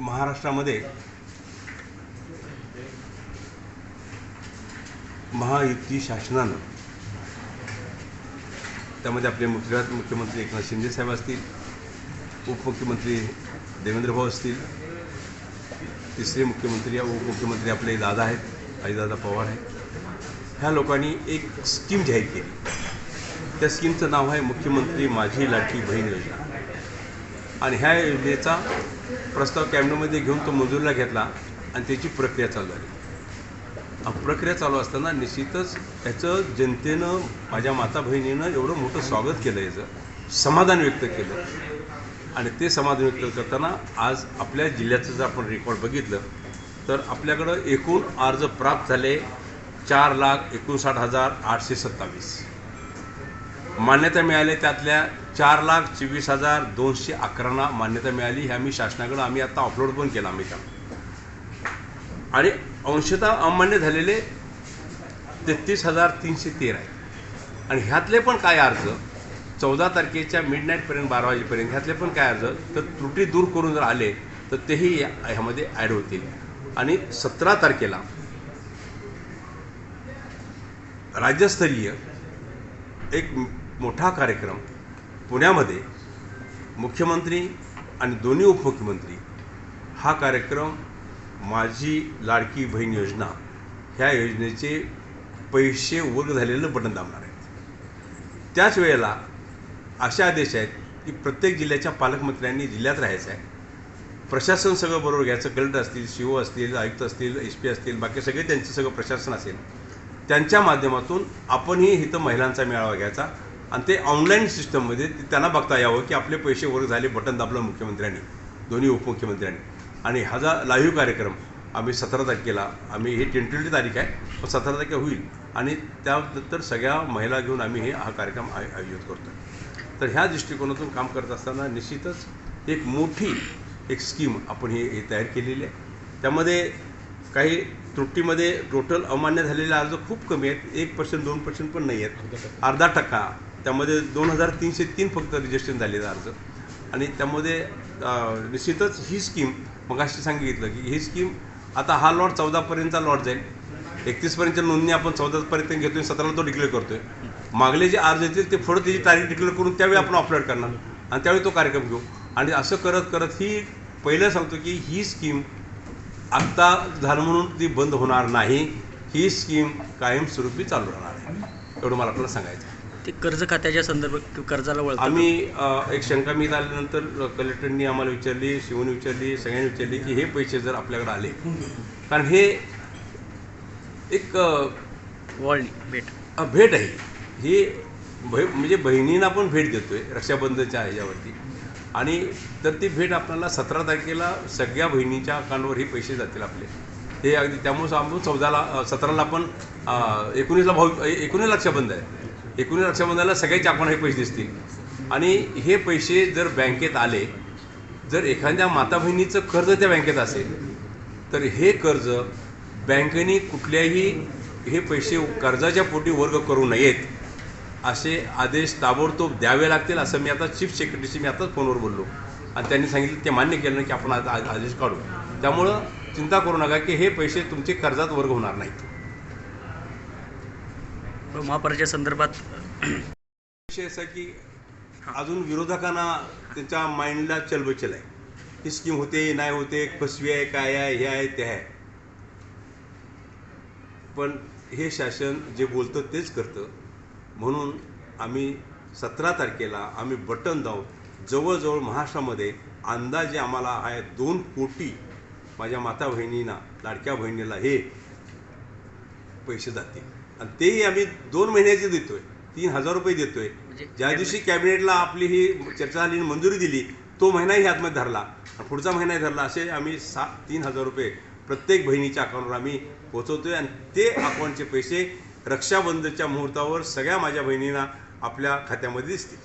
महाराष्ट्रामध्ये महायुती शासनानं त्यामध्ये आपले गुजरात मुख्यमंत्री एकनाथ शिंदे साहेब असतील उपमुख्यमंत्री देवेंद्र भाऊ असतील तिसरे मुख्यमंत्री या उपमुख्यमंत्री आपले दादा आहेत अजितदादा पवार आहेत. ह्या लोकांनी एक स्कीम जाहीर केली. त्या स्कीमचं नाव आहे मुख्यमंत्री माझी लाडकी बहीण योजना. आणि ह्या योजनेचा प्रस्ताव कॅबिनेटमध्ये घेऊन तो मंजुरीला घेतला आणि त्याची प्रक्रिया चालू झाली. प्रक्रिया चालू असताना निश्चितच याचं जनतेनं माझ्या माता बहिणीनं एवढं मोठं स्वागत केलं याचं समाधान व्यक्त केलं. आणि ते समाधान व्यक्त करताना आज आपल्या जिल्ह्याचं जर आपण रेकॉर्ड बघितलं तर आपल्याकडं एकूण अर्ज प्राप्त झाले चार लाख एकोणसाठ हजार आठशे सत्तावीस. मान्यता मिळाली त्यातल्या चार लाख चोवीस हजार दोनशे अकरांना मान्यता मिळाली. हे आम्ही शासनाकडं आम्ही आता अपलोड पण केलं आम्ही काम. आणि अंशतः अमान्य झालेले तेहतीस हजार तीनशे तेरा आहे आणि ह्यातले पण काय अर्ज? चौदा तारखेच्या मिडनाईटपर्यंत बारा वाजेपर्यंत ह्यातले पण काय अर्ज? तर त्रुटी दूर करून जर आले तर तेही या- ह्यामध्ये ॲड होतील. आणि सतरा तारखेला राज्यस्तरीय एक मोठा कार्यक्रम पुण्यामध्ये मुख्यमंत्री आणि दोन्ही उपमुख्यमंत्री हा कार्यक्रम माझी लाडकी बहीण योजना ह्या योजनेचे पैसे वर्ग झालेलं बटन दाबणार आहेत त्याच वेळेला असे आदेश आहेत की प्रत्येक जिल्ह्याच्या पालकमंत्र्यांनी जिल्ह्यात राहायचं आहे. प्रशासन सगळं बरोबर घ्यायचं कलेक्टर असतील सी ओ असतील आयुक्त असतील एस पी असतील बाकी सगळे त्यांचं सगळं प्रशासन असेल. त्यांच्या माध्यमातून आपणही इथं महिलांचा मेळावा घ्यायचा आणि ते ऑनलाईन सिस्टममध्ये त्यांना बघता यावं की आपले पैसे वर झाले बटन दाबलं मुख्यमंत्र्यांनी दोन्ही उपमुख्यमंत्र्यांनी. आणि हा जा लाईव्ह कार्यक्रम आम्ही सतरा तारखेला आम्ही हे टेंटेटिव्ह तारीख आहे पण सतरा तारखेला होईल. आणि त्यानंतर सगळ्या महिला घेऊन आम्ही हे हा कार्यक्रम आय आयोजित करतो तर ह्या दृष्टिकोनातून काम करत असताना निश्चितच एक मोठी एक स्कीम आपण हे हे तयार केलेली आहे. त्यामध्ये काही त्रुटीमध्ये टोटल अमान्य झालेले अर्ज खूप कमी आहेत. एक पर्सेंट दोन पर्सेंट पण नाही आहेत. अर्धा टक्का त्यामध्ये दोन हजार तीनशे तीन फक्त रजिस्ट्रेशन झालेले अर्ज. आणि त्यामध्ये निश्चितच ही स्कीम मग अशी सांगितलं की ही स्कीम आता हा लॉट चौदापर्यंतचा लॉट जाईल. एकतीसपर्यंतच्या नोंदणी आपण चौदापर्यंत घेतो आहे सतराला तो डिक्लेअर आहे मागले जे अर्ज येतील ते पुढं त्याची तारीख डिक्लेअर करून त्यावेळी आपण अपलोड करणार. आणि त्यावेळी तो कार्यक्रम घेऊ. आणि असं करत करत ही पहिलं सांगतो की ही स्कीम आत्ता झालं म्हणून ती बंद होणार नाही. ही स्कीम कायमस्वरूपी चालू राहणार आहे. एवढं मला आपल्याला सांगायचं आहे. ते कर्ज खात्याच्या संदर्भात कर्जाला वळतं आम्ही एक शंका मी आल्यानंतर कलेक्टरनी आम्हाला विचारली शिवनी विचारली सगळ्यांनी विचारली की हे पैसे जर आपल्याकडे आले कारण हे एक वळणी भेट. अ, भेट आहे. ही म्हणजे बहिणींना पण भेट देतोय रक्षाबंधनच्या ह्याच्यावरती. आणि तर ती भेट आपल्याला सतरा तारखेला सगळ्या बहिणीच्या अकाउंटवर हे पैसे जातील आपले. हे अगदी त्यामुळे आपण चौदाला सतराला पण एकोणीसला भाऊ एकोणीस रक्षाबंध आहे. एकोणीस रक्षाबंधनाला सगळ्याच्या आपण हे पैसे दिसतील. आणि हे पैसे जर बँकेत आले जर एखाद्या माता बहिणीचं कर्ज त्या बँकेत असेल तर हे कर्ज बँकेने कुठल्याही हे पैसे कर्जाच्या पोटी वर्ग करू नयेत असे आदेश ताबडतोब द्यावे लागतील असं मी आता चीफ सेक्रेटरीशी मी आताच फोनवर बोललो. आणि त्यांनी सांगितलं ते मान्य केलं की आपण आता आदेश काढू. त्यामुळं चिंता करू नका की हे पैसे तुमचे कर्जात वर्ग होणार नाहीत. महापालिकेच्या संदर्भात विषय असा की अजून विरोधकांना त्यांच्या माइंडला चलबचल आहे. ही स्कीम होते नाही होते फसवी आहे काय आहे हे आहे ते आहे. पण हे शासन जे बोलतं तेच करतं. म्हणून आम्ही सतरा तारखेला आम्ही बटन दावून जवळजवळ महाराष्ट्रामध्ये अंदाजे आम्हाला आहे दोन कोटी माझ्या माता बहिणींना लाडक्या बहिणीला हे पैसे जातील. आणि तेही आम्ही दोन महिन्याचे देतोय. तीन हजार रुपये देतोय. म्हणजे ज्या दिवशी कॅबिनेटला आपली ही चर्चा झाली मंजुरी दिली तो महिनाही हातमध्ये धरला. आणि पुढचा महिनाही धरला. असे आम्ही सा तीन हजार रुपये प्रत्येक बहिणीच्या अकाउंटवर आम्ही पोहोचवतोय. आणि ते अकाउंटचे पैसे रक्षाबंधनच्या मुहूर्तावर सगळ्या माझ्या बहिणींना आपल्या खात्यामध्ये दिसतील.